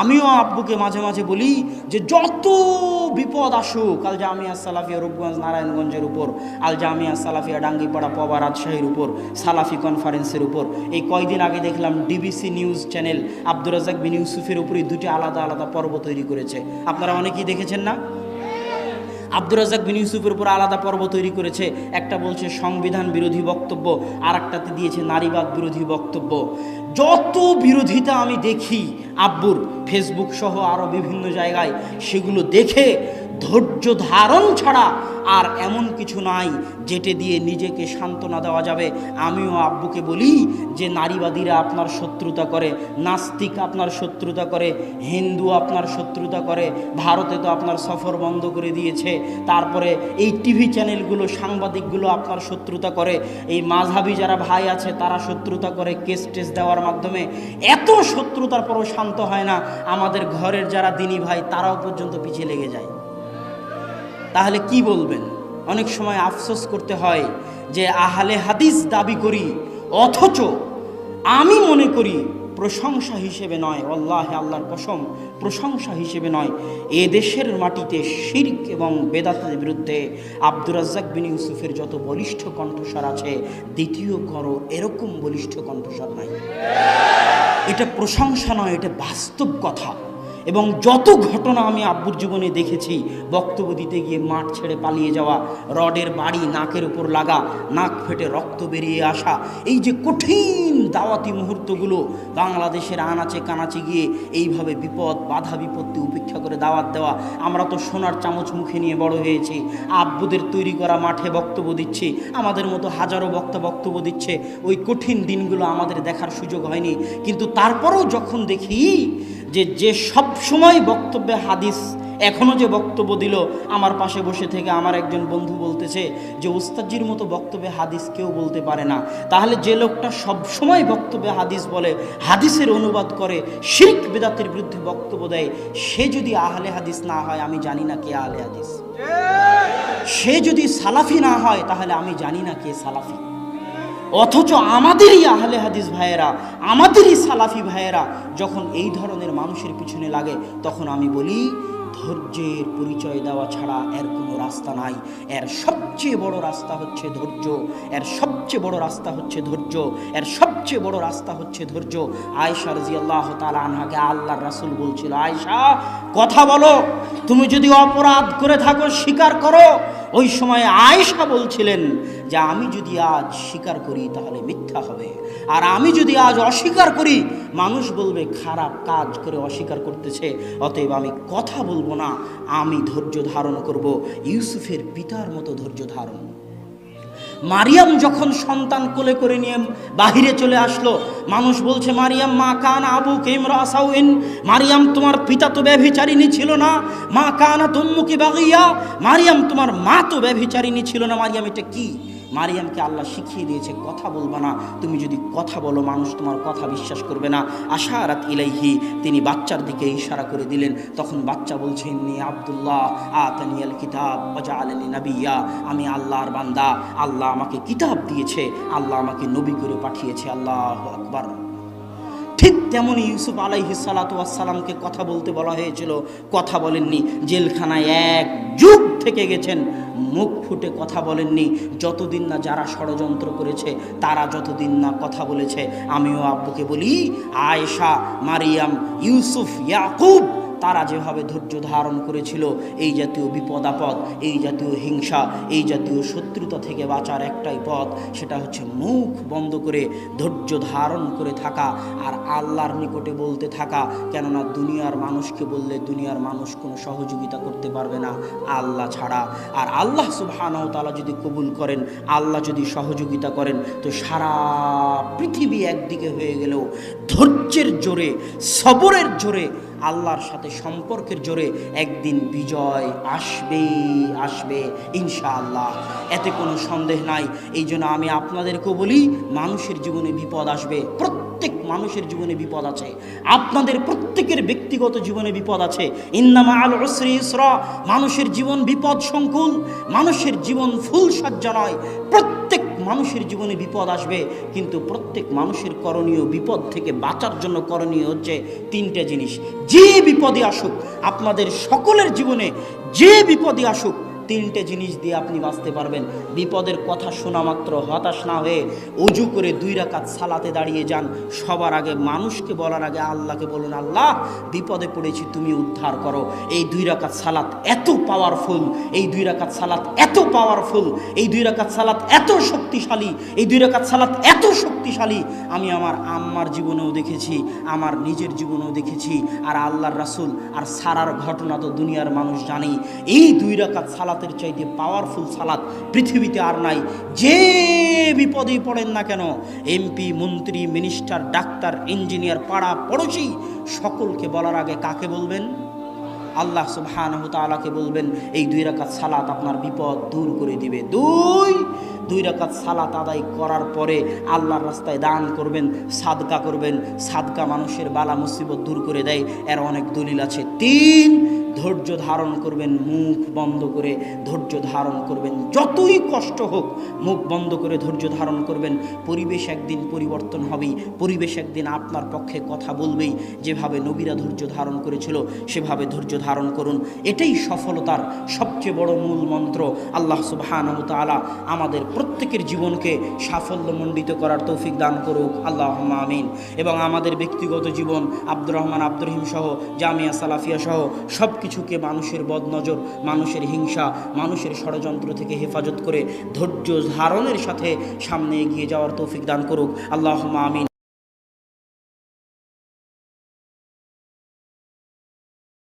আমিও আব্বুকে মাঝে মাঝে বলি যে যত বিপদ আসুক, আল জামিয়া সালাফিয়া রূপগঞ্জ নারায়ণগঞ্জের উপর, আল জামিয়া সালাফিয়া ডাঙ্গিপাড়া পবা রাজশাহীর উপর, সালাফি কনফারেন্সের উপর। এই কয়দিন আগে দেখলাম DBC news channel Abdur Razzak bin ইউসুফের উপরই দুটি আলাদা আলাদা পর্ব তৈরি করেছে। আপনারা অনেকেই দেখেছেন না? আব্দুর রাজাক বিন ইউসুফের উপর আলাদা পর্ব তৈরি করেছে। একটা বলছে সংবিধান বিরোধী বক্তব্য আর একটাতে দিয়েছে নারীবাদ বিরোধী বক্তব্য। যত বিরোধিতা আমি দেখি আব্বুর ফেসবুক সহ আরও বিভিন্ন জায়গায়, সেগুলো দেখে ধৈর্য ধারণ ছাড়া আর এমন কিছু নাই যেটে দিয়ে নিজেকে সান্ত্বনা দেওয়া যাবে। আমিও আব্বুকে বলি যে নারীবাদীরা আপনার শত্রুতা করে, নাস্তিক আপনার শত্রুতা করে, হিন্দু আপনার শত্রুতা করে, ভারতে তো আপনার সফর বন্ধ করে দিয়েছে, তারপরে এই টিভি চ্যানেলগুলো, সাংবাদিকগুলো আপনার শত্রুতা করে, এই মাঝহাবি যারা ভাই আছে তারা শত্রুতা করে কেস টেস দেওয়ার মাধ্যমে। এত শত্রুতার পরও শান্ত হয় না, আমাদের ঘরের যারা দিনী ভাই তারাও পর্যন্ত পিছিয়ে লেগে যায়। তাহলে কি বলবেন? অনেক সময় আফসোস করতে হয় যে, আহলে হাদিস দাবি করি, অথচ আমি মনে করি প্রশংসা হিসেবে নয়, আল্লাহ আল্লাহর কসম, প্রশংসা হিসেবে নয়। এ দেশের মাটিতে শির্ক এবং বেদাতের বিরুদ্ধে আব্দুর রাজ্জাক বিন ইউসুফের যত বলিষ্ঠ কণ্ঠস্বর আছে, দ্বিতীয় করো এরকম বলিষ্ঠ কণ্ঠস্বর নাই। এটা প্রশংসা নয়, এটা বাস্তব কথা। এবং যত ঘটনা আমি আব্বুর জীবনে দেখেছি, বক্তব্য দিতে গিয়ে মাঠ ছেড়ে পালিয়ে যাওয়া, রডের বাড়ি নাকের উপর লাগা, নাক ফেটে রক্ত বেরিয়ে আসা, এই যে কঠিন দাওয়াতি মুহূর্তগুলো বাংলাদেশের আনাচে কানাচে গিয়ে এইভাবে বিপদ, বাধা বিপত্তি উপেক্ষা করে দাওয়াত দেওয়া, আমরা তো সোনার চামচ মুখে নিয়ে বড় হয়েছি। আব্বুদের তৈরি করা মাঠে বক্তব্য দিচ্ছি, আমাদের মতো হাজারো বক্তা বক্তব্য দিচ্ছে, ওই কঠিন দিনগুলো আমাদের দেখার সুযোগ হয়নি। কিন্তু তারপরেও যখন দেখি যে যে সব সময় বক্তব্যে হাদিস এখনও যে বক্তব্য দিল, আমার পাশে বসে থেকে আমার একজন বন্ধু বলতেছে যে, উস্তাদজির মতো বক্তব্যে হাদিস কেউ বলতে পারে না। তাহলে যে লোকটা সব সময় বক্তব্যে হাদিস বলে, হাদিসের অনুবাদ করে শিখ বেদাতের বিরুদ্ধে বক্তব্য দেয়, সে যদি আহলে হাদিস না হয়, আমি জানি না কে আহলে হাদিস। সে যদি সালাফি না হয়, তাহলে আমি জানি না কে সালাফি। অথচ আমাদেরই আহলে হাদিস ভাইয়েরা, আমাদেরই সালাফি ভাইয়েরা যখন এই ধরনের মানুষের পিছনে লাগে, তখন আমি বলি ধৈর্যের পরিচয় দেওয়া ছাড়া এর কোনো রাস্তা নাই। এর সবচেয়ে বড় রাস্তা হচ্ছে ধৈর্য। এর সবচেয়ে বড় রাস্তা হচ্ছে ধৈর্য। এর সবচেয়ে বড় রাস্তা হচ্ছে ধৈর্য। আয়সা রাজি আল্লাহ তালা আনহাকে আল্লাহর রাসুল বলছিল আয়সা কথা বলো। তুমি যদি অপরাধ করে থাকো, স্বীকার করো। ওই সময় আয়েশা বলছিলেন যে, আমি যদি আজ স্বীকার করি, তাহলে মিথ্যা হবে। আর আমি যদি আজ অস্বীকার করি, মানুষ বলবে, খারাপ কাজ করে অস্বীকার করতেছে। অতএব আমি কথা বলব না, আমি ধৈর্য ধারণ করব। ইউসুফের পিতার মতো ধৈর্য ধারণ। মারিয়াম যখন সন্তান কোলে করে নিয়ে বাহিরে চলে আসলো, মানুষ বলছে, মারিয়াম, মা কান আবু কেমরা আসাউইন মারিয়াম, তোমার পিতা তো ব্যভিচারিণী ছিল না। মা কানা তুম্মুকি বাগিয়া। মারিয়াম, তোমার মা তো ব্যভিচারিণী ছিল না। মারিয়াম, এটা কি? মারিয়ামকে আল্লাহ শিখিয়ে দিয়েছে, কথা বলবা না। তুমি যদি কথা বলো, মানুষ তোমার কথা বিশ্বাস করবে না। আশারাত ইলাইহি, তিনি বাচ্চার দিকে ইশারা করে দিলেন। তখন বাচ্চা বলছে, ইন্নি আবদুল্লাহ আতানিয়াল কিতাব অজা আলী নাবিয়া। আমি আল্লাহর বান্দা, আল্লাহ আমাকে কিতাব দিয়েছে, আল্লাহ আমাকে নবী করে পাঠিয়েছে, আল্লাহ আকবার। ঠিক তেমনই ইউসুফ আলাইহি সালাতামকে কথা বলতে বলা হয়েছিল। কথা বলেননি, জেলখানায় এক যুগ থেকে গেছেন। মুখ ফুটে কথা বলেননি। যতদিন না যারা ষড়যন্ত্র করেছে, তারা যতদিন না কথা বলেছে, আমিও আব্বুকে বলি, আয়েশা, মারিয়াম, ইউসুফ, ইয়াকুব, তারা যেভাবে ধৈর্য ধারণ করেছিল, এই জাতীয় বিপদ আপদ, এই জাতীয় হিংসা, এই জাতীয় শত্রুতা থেকে বাঁচার একটাই পথ, সেটা হচ্ছে মুখ বন্ধ করে ধৈর্য ধারণ করে থাকা আর আল্লাহর নিকটে বলতে থাকা। কেননা দুনিয়ার মানুষকে বললে দুনিয়ার মানুষ কোনো সহযোগিতা করতে পারবে না, আল্লাহ ছাড়া। আর আল্লাহ সুবহানাহু তালা যদি কবুল করেন, আল্লাহ যদি সহযোগিতা করেন, তো সারা পৃথিবী একদিকে হয়ে গেলেও ধৈর্যের জোরে, সবরের জোরে আল্লাহর সাথে সম্পর্কের জোরে একদিন বিজয় আসবে আসবে ইনশাআল্লাহ। এতে কোনো সন্দেহ নাই। এই জন্য আমি আপনাদেরকেও বলি, মানুষের জীবনে বিপদ আসবে। প্রত্যেক মানুষের জীবনে বিপদ আছে। আপনাদের প্রত্যেকের ব্যক্তিগত জীবনে বিপদ আছে। ইন্নামা আল ওসরি ইসরা। মানুষের জীবন বিপদ সংকুল মানুষের জীবন ফুল সজ্জা নয়। প্রত্যেক মানুষের জীবনে বিপদ আসবে, কিন্তু প্রত্যেক মানুষের করণীয় বিপদ থেকে বাঁচার জন্য করণীয় হচ্ছে তিনটা জিনিস। যে বিপদে আসুক, আপনাদের সকলের জীবনে যে বিপদে আসুক তিনটে জিনিস দিয়ে আপনি বাঁচতে পারবেন। বিপদের কথা শোনা মাত্র, হতাশ না হয়ে অজু করে দুই রাকাত সালাতে দাঁড়িয়ে যান। সবার আগে মানুষকে বলার আগে আল্লাহকে বলুন, আল্লাহ, বিপদে পড়েছি, তুমি উদ্ধার করো। এই দুই রাকাত সালাত এত পাওয়ারফুল এই দুই রাকাত সালাত এত পাওয়ারফুল এই দুই রাকাত সালাত এত শক্তিশালী, এই দুই রাকাত সালাত এত শক্তিশালী। আমি আমার আম্মার জীবনেও দেখেছি, আমার নিজের জীবনেও দেখেছি, আর আল্লাহর রাসূল, আর সারার ঘটনা তো দুনিয়ার মানুষ জানেই। এই দুই রাকাত সালাতের চাইতে পাওয়ারফুল সালাত পৃথিবীতে আর নাই। যে বিপদেই পড়েন না কেন এমপি মন্ত্রী মিনিস্টার ডাক্তার ইঞ্জিনিয়ার পাড়া পড়োশি, সকলকে বলার আগে কাকে বলবেন? আল্লাহ সুবহানাহু তাআলাকে বলবেন, এই দুই রাকাত সালাত আপনার বিপদ দূর করে দিবে। দুই দুই রাকাত সালাত আদায় করার পরে আল্লাহর রাস্তায় দান করবেন, সাদকা করবেন, সাদকা মানুষের বালা মুসিবত দূর করে দেয়, এর অনেক দলিল আছে। তিন ধৈর্য ধারণ করবেন, মুখ বন্ধ করে ধৈর্য ধারণ করবেন। যতই কষ্ট হোক, মুখ বন্ধ করে ধৈর্য ধারণ করবেন। পরিবেশ একদিন পরিবর্তন হবেই, পরিবেশ একদিন আপনার পক্ষে কথা বলবেই। যেভাবে নবীরা ধৈর্য ধারণ করেছিল, সেভাবে ধৈর্য ধারণ করুন। এটাই সফলতার সবচেয়ে বড় মূল মন্ত্র। আল্লাহ সুবহানাহু তাআলা আমাদের প্রত্যেকের জীবনকে সাফল্যমণ্ডিত করার তৌফিক দান করুক। আল্লাহ আমিন। এবং আমাদের ব্যক্তিগত জীবন, আব্দুর রহমান, আব্দুর রহিম সহ, জামিয়া সালাফিয়া সহ সব কিছুকে মানুষের বদনজর, মানুষের হিংসা, মানুষের ষড়যন্ত্র থেকে হেফাজত করে ধৈর্য ধারণের সাথে সামনে এগিয়ে যাওয়ার তৌফিক দান করুক। আল্লাহ আমিন।